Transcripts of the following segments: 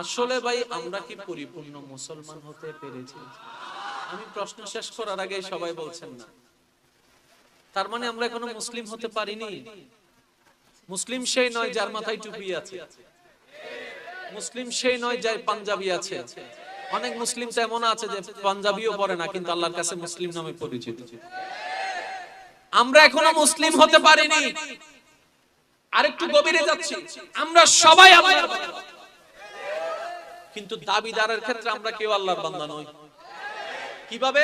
আসলে ভাই আমরা কি পরিপূর্ণ মুসলমান হতে পেরেছি। আমি প্রশ্ন শেষ করার আগে সবাই বলছেন না। তার মানে আমরা এখনও মুসলিম হতে পারিনি। মুসলিম সেই নয় যার মাথায় টুপি আছে। মুসলিম সেই নয় যার পাঞ্জাবি আছে। অনেক মুসলিম তো এমন আছে যে পাঞ্জাবিও পরে না কিন্তু আল্লাহর কাছে মুসলিম নামে পরিচিত। আমরা এখনও মুসলিম হতে পারিনি। আরেকটু গভীরে যাচ্ছি। আমরা সবাই আল্লাহর। কিন্তু দাবিদারের ক্ষেত্রে আমরা কেউ আল্লাহর বান্দা নই। কীভাবে?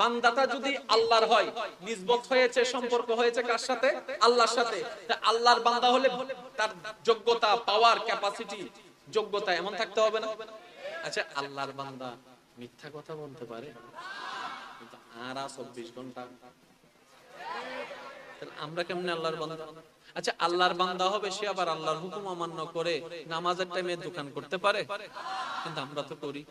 বান্দাটা যদি আল্লাহর হয় নিজবত হয়েছে, সম্পর্ক হয়েছে কার সাথে? আল্লাহর সাথে। আল্লাহর বান্দা হলে তার যোগ্যতা পাওয়ার ক্যাপাসিটি যোগ্যতা এমন থাকতে হবে না? আচ্ছা আল্লাহর বান্দা মিথ্যা কথা বলতে পারে, কিন্তু আরা চব্বিশ ঘণ্টা। আমরা কেমনে আল্লাহর বান্দা? আচ্ছা আল্লাহর বান্দা হবে সে আবার আল্লাহর হুকুম অমান্য করে নামাজের টাইমে দোকান করতে পারে? কিন্তু আমরা তো করি।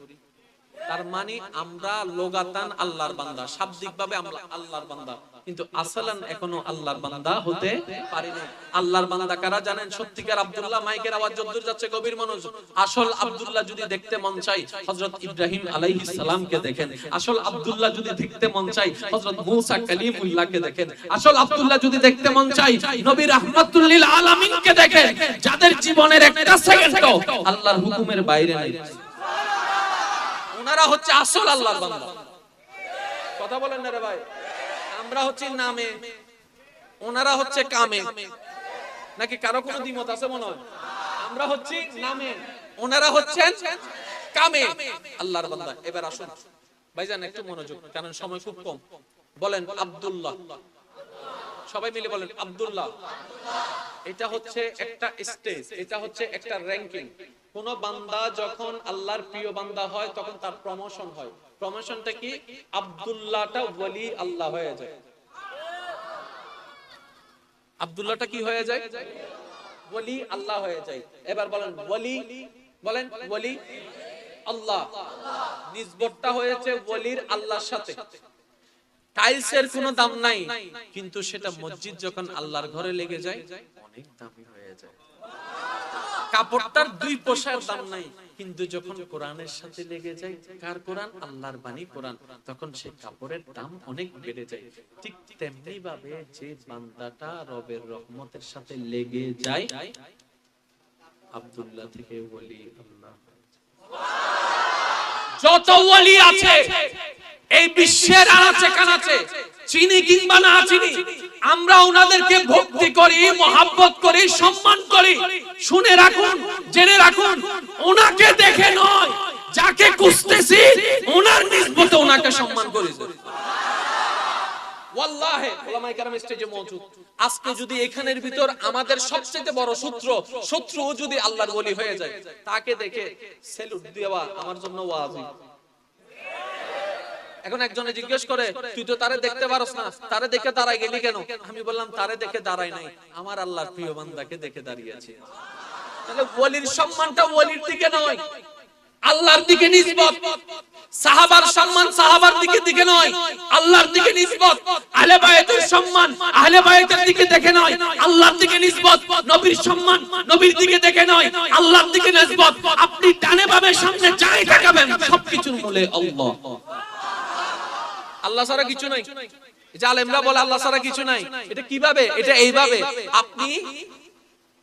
তার মানে আমরা লোগাতান আল্লাহর বান্দা শাব্দিক ভাবে আমরা আল্লাহর বান্দা। কিন্তু আসলান এখনও আল্লাহর বান্দা হতে পারি না আল্লাহর বান্দা কারা জানেন? সত্যিকার আব্দুল্লাহ মাইকের আওয়াজ যদ্দূর যাচ্ছে গভীর মানুষ আসল আব্দুল্লাহ যদি দেখতে মন চাই হযরত ইব্রাহিম আলাইহিস সালামকে দেখেন। আসল আব্দুল্লাহ যদি দেখতে মন চাই হযরত মূসা কালিমুল্লাহকে দেখেন। আসল আব্দুল্লাহ যদি দেখতে মন চাই নবী রাহমাতুল লিল আলামিনকে দেখেন। যাদের জীবনের একটা সেকেন্ডও আল্লাহর হুকুমের বাইরে নাই। ওনারা হচ্ছে আসল আল্লাহর বান্দা। কথা বলেন না রে ভাই। আমরা হচ্ছে নামে, ওনারা হচ্ছে কামে। নাকি কারও কোনো দ্বিমত আছে মনে হয়? আমরা হচ্ছি নামে, ওনারা হচ্ছেন কামে। আল্লাহর বান্দা। এবার আসুন। ভাইজান, একটু মনোযোগ। কারণ সময় খুব কম। বলেন, আব্দুল্লাহ। সবাই মিলে বলেন আব্দুল্লাহ। এটা হচ্ছে একটা স্টেজ এটা হচ্ছে একটা র্যাঙ্কিং কোন বান্দা যখন আল্লাহর প্রিয় বান্দা হয়, তখন তার প্রমোশন হয়। প্রমোশনটা কি? আব্দুল্লাহটা ওয়ালি আল্লাহ হয়ে যায়। আব্দুল্লাহটা কি হয়ে যায়? ওয়ালি আল্লাহ হয়ে যায়। এবার বলেন, ওয়ালি বলেন, ওয়ালি আল্লাহ। নিজবতটা হয়েছে ওয়ালির আল্লাহর সাথে। টাইলসের কোনো দাম নাই। কিন্তু সেটা মসজিদ যখন আল্লাহর ঘরে লেগে যায় অনেক দামি হয়ে যায়। কাপড়টার দুই পয়সার দাম নাই। কিন্তু যখন কোরআনের সাথে লেগে যায় কার কোরআন? আল্লাহর বাণী কোরআন। তখন সেই কাপড়ের দাম অনেক বেড়ে যায়। ঠিক তেমনি ভাবে যে বান্দাটা রবের রহমতের সাথে লেগে যায় আব্দুল্লাহ থেকে বলি আল্লাহ। যত ওলি আছে এই বিশ্বের আনাচে কানাচে, চিনি কিংবা না চিনি, আমরা ওনাদেরকে ভক্তি করি, মহাব্বত করি, সম্মান করি। শুনে রাখুন, জেনে রাখুন, ওনাকে দেখে নয়, যাকে খুঁজতেছি, ওনার নিসবতে ওনাকে সম্মান করি শত্রু যদি আল্লাহর ওলি হয়ে যায়, তাকে দেখে সেলুট দেওয়া আমার জন্য ওয়াজিব। এখন একজনে জিজ্ঞেস করে তুই তো তারে দেখতে পারস না তারে দেখে দাঁড়াই গেলি কেন? আমি বললাম তারে দেখে দাঁড়াই নাই আমার আল্লাহর প্রিয় বান্দাকে দেখে দাঁড়িয়ে আছি তাহলে ওলির সম্মানটা ওলির দিকে নয় আল্লাহর দিকে নিসবত। সাহাবার সম্মান সাহাবার দিকে দিকে নয় আল্লাহর দিকে নিসবত। আহলে বায়াতের সম্মান আহলে বায়াতের দিকে দেখে নয় আল্লাহর দিকে নিসবত। নবীর সম্মান নবীর দিকে দেখে নয় আল্লাহর দিকে নিসবত। আপনি ডানে বামে সামনে যাই তাকাবেন সবকিছুর মূলে আল্লাহ। আল্লাহ ছাড়া কিছু নাই। আলেমরা বলে আল্লাহ ছাড়া কিছু নাই। এটা কীভাবে? এটা এইভাবে। আপনি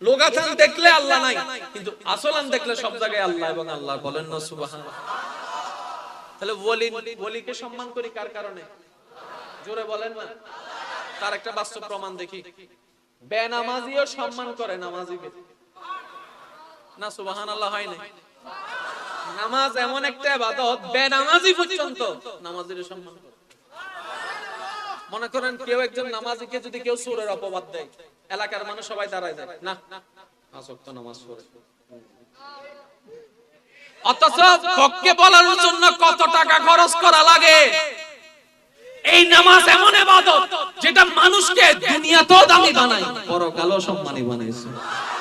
লোগাথান দেখলে আল্লাহ নাই কিন্তু আসলান দেখলে সব জায়গায় আল্লাহ এবং আল্লাহ বলেন না সুবহান তাহলে ওলি ওলিকে সম্মান করি কার কারণে? জোরে বলেন না। তার একটা বাস্তব প্রমাণ দেখি। বেনামাজিও সম্মান করে নামাজিকে। না সুবহান আল্লাহ হয় না নামাজ এমন একটা ইবাদত বেনামাজি পর্যন্ত নামাজের সম্মান করে। মনে করেন কেউ একজন নামাজিকে যদি কেউ সুরের অপবাদ দেয়, এলাকার মানুষ সবাই দাঁড়ায় যায়। না ওয়াক্ত নামাজ পড়ে। অথচ বলার জন্য কত টাকা খরচ করা লাগে? এই নামাজ এমন ইবাদত যেটা মানুষকে দুনিয়াতেও দামি বানায়, পরকালও সম্মানী বানাইছে।